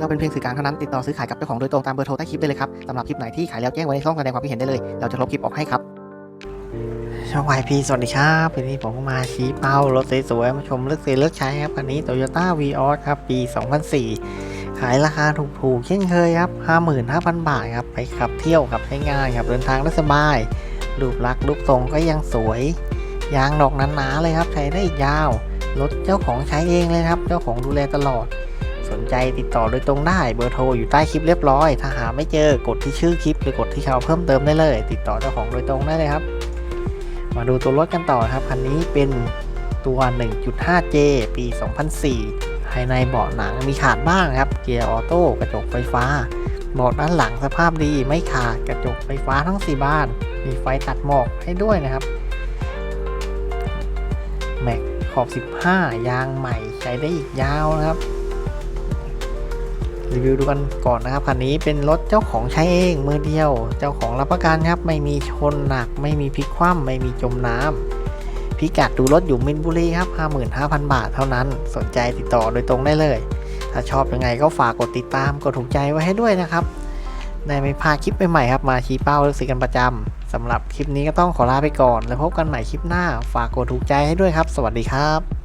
เราเป็นเพียงสื่อกลางเท่านั้นติดต่อซื้อขายกับเจ้าของโดยตรงตามเบอร์โทรใต้คลิปได้เลยครับสำหรับคลิปไหนที่ขายแล้วแจ้งไว้ในช่องแสดงความคิดเห็นได้เลย เราจะลบคลิปออกให้ครับช่องวายพีสวัสดีครับวันนี้ผมมาชี้เป้ารถสวยๆมาชมเลือกซื้อเลือกใช้ครับคันนี้ Toyota v ีออสครับปี 2004 ขายราคาถูกๆเช่นเคยครับ 55,000 บาทครับไปขับเที่ยวขับใช้งานครับเดินทางได้สบายรูปลักษณ์รูปทรงก็ยังสวย ยางดอกหนาๆเลยครับใช้ได้อีกยาวรถเจ้าของใช้เองเลยครับ เจ้าของดูแลตลอด สนใจติดต่อโดยตรงได้เบอร์โทรอยู่ใต้คลิปเรียบร้อย ถ้าหาไม่เจอกดที่ชื่อคลิปหรือกดที่เขาเพิ่มเติมได้เลย ติดต่อเจ้าของโดยตรงได้เลยครับ มาดูตัวรถกันต่อครับคันนี้เป็นตัว 1.5J ปี 2004 ภายในเบาะหนังมีขาดบ้างครับ เกียร์ออโต้กระจกไฟฟ้าเบาะด้านหลังสภาพดีไม่ขาดกระจกไฟฟ้าทั้ง 4 บาน มีไฟตัดหมอกให้ด้วยนะครับแม็กขอบ 15 ยางใหม่ใช้ได้อีกยาวนะครับ รีวิวดูกันก่อนนะครับคันนี้เป็นรถเจ้าของใช้เองมือเดียว เจ้าของรับประกันครับ ไม่มีชนหนัก ไม่มีพลิกคว่ำไม่มีจมน้ำพิกัดดูรถอยู่มินบุรีครับ 55,000 บาทเท่านั้น สนใจติดต่อโดยตรงได้เลย ถ้าชอบยังไงก็ฝากกดติดตามกดถูกใจไว้ให้ด้วยนะครับได้ไม่พลาดคลิปใหม่ๆครับ มาชี้เป้าเลือกซื้อกันประจำสำหรับคลิปนี้ก็ต้องขอลาไปก่อน แล้วพบกันใหม่คลิปหน้า ฝากกดถูกใจให้ด้วยครับ สวัสดีครับ